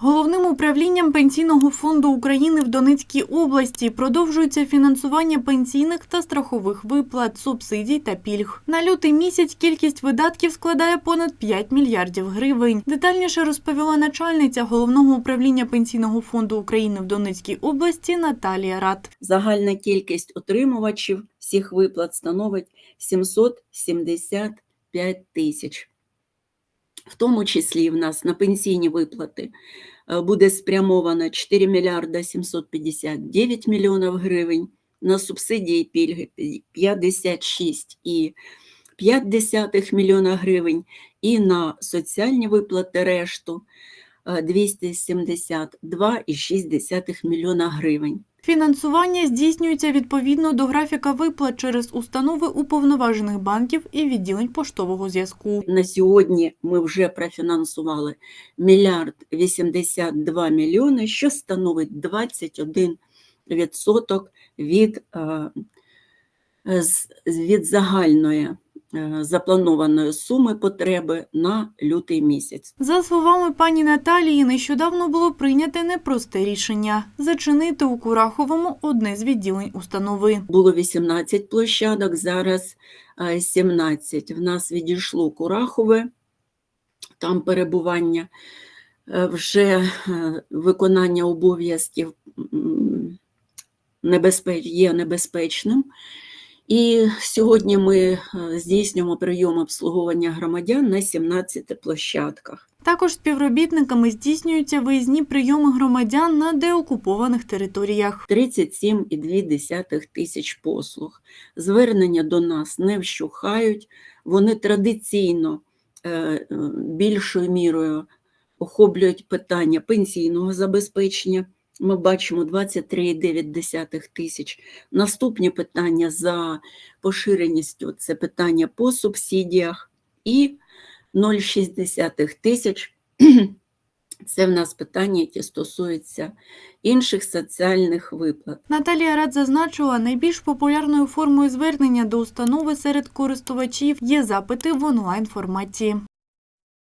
Головним управлінням Пенсійного фонду України в Донецькій області продовжується фінансування пенсійних та страхових виплат, субсидій та пільг. На лютий місяць кількість видатків складає понад 5 мільярдів гривень. Детальніше розповіла начальниця головного управління Пенсійного фонду України в Донецькій області Наталія Рад. Загальна кількість отримувачів всіх виплат становить 775 тисяч. В тому числі в нас на пенсійні виплати е, буде спрямовано 4 мільярда 759 мільйонів гривень, на субсидії пільги 56,5 мільйона гривень і на соціальні виплати решту е, 272,6 мільйона гривень. Фінансування здійснюється відповідно до графіка виплат через установи уповноважених банків і відділень поштового зв'язку. На сьогодні ми вже профінансували мільярд 82 мільйони, що становить 21 відсоток від, е, від загальної запланованої суми потреби на лютий місяць. За словами пані Наталії, нещодавно було прийняте непросте рішення зачинити у Кураховому одне з відділень установи. Було 18 площадок, зараз е, 17. В нас відійшло Курахове, там перебування, Е, вже е, виконання обов'язків небезпеч... є небезпечним. І сьогодні ми е, здійснюємо прийом обслуговування громадян на 17 площадках. Також співробітниками здійснюються виїзні прийоми громадян на деокупованих територіях. 37,2 тисяч послуг. Звернення до нас не вщухають, вони традиційно е, е, більшою мірою охоплюють питання пенсійного забезпечення. Ми бачимо 23,9 тисяч. Наступні питання за поширеністю це питання по субсидіях і 0,6 тисяч. Це в нас питання, які стосуються інших соціальних виплат. Наталія Рад зазначила, найбільш популярною формою звернення до установи серед користувачів є запити в онлайн форматі.